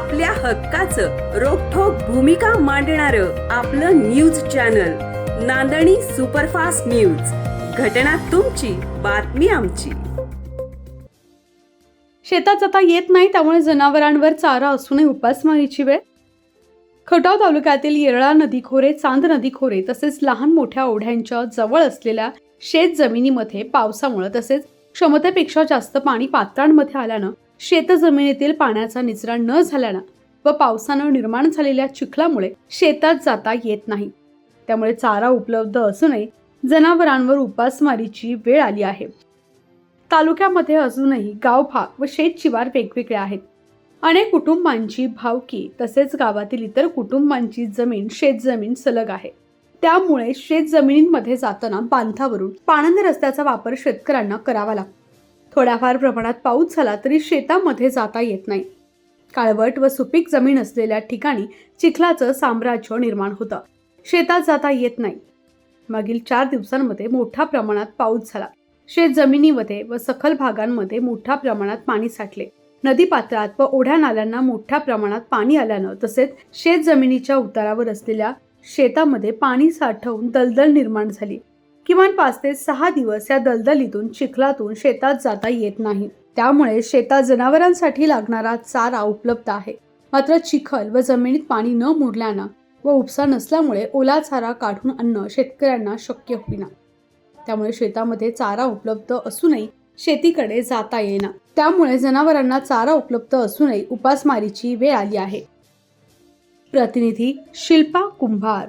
आपल्या हक्काचं रोखोक भूमिका मांडणार आपलं news channel Nandani superfast news. घटना तुमची बातमी आमची. शेतात जाता येत नाही त्यामुळे जनावरांवर चारा असूनही उपासमारीची वेळ? खटाव तालुक्यातील येरळा नदी खोरे चांद नदी खोरे तसेच लहान मोठ्या ओढ्यांच्या जवळ असलेल्या शेत जमिनीमध्ये पावसामुळे तसेच क्षमतेपेक्षा जास्त पाणी पात्रांमध्ये आल्यानं शेतजमिनीतील पाण्याचा निचरा न झाल्यानं व पावसानं निर्माण झालेल्या चिखलामुळे शेतात जाता येत नाही. त्यामुळे चारा उपलब्ध असूनही जनावरांवर उपासमारीची वेळ आली आहे. तालुक्यामध्ये अजूनही गावभाग व शेतशिवार वेगवेगळे आहेत. अनेक कुटुंबांची भावकी तसेच गावातील इतर कुटुंबांची जमीन शेतजमीन सलग आहे. त्यामुळे शेतजमिनींमध्ये जाताना बांधावरून पाणंद रस्त्याचा वापर शेतकऱ्यांना करावा लागतो. थोड्याफार प्रमाणात पाऊस झाला तरी शेतामध्ये जाता येत नाही. काळवट व सुपीक जमीन असलेल्या ठिकाणी चिखलाचं साम्राज्य निर्माण होतं. शेतात जाता येत नाही. मागील चार दिवसांमध्ये मोठ्या प्रमाणात पाऊस झाला. शेत जमिनीमध्ये व सखल भागांमध्ये मोठ्या प्रमाणात पाणी साठले. नदी पात्रात व ओढ्या नाल्यांना मोठ्या प्रमाणात पाणी आल्यानं तसेच शेत जमिनीच्या उतारावर असलेल्या शेतामध्ये पाणी साठवून दलदल निर्माण झाली. किमान पाच ते सहा दिवस या दलदलीतून चिखलातून शेतात जाता येत नाही. त्यामुळे शेतात जनावरांसाठी लागणारा चारा उपलब्ध आहे. मात्र चिखल व जमिनीत पाणी न मुरल्यानं व उपसा नसल्यामुळे ओला चारा काढून आणणं शेतकऱ्यांना शक्य होईना. त्यामुळे शेतामध्ये चारा उपलब्ध असूनही शेतीकडे जाता येईना. त्यामुळे जनावरांना चारा उपलब्ध असूनही उपासमारीची वेळ आली आहे. प्रतिनिधी शिल्पा कुंभार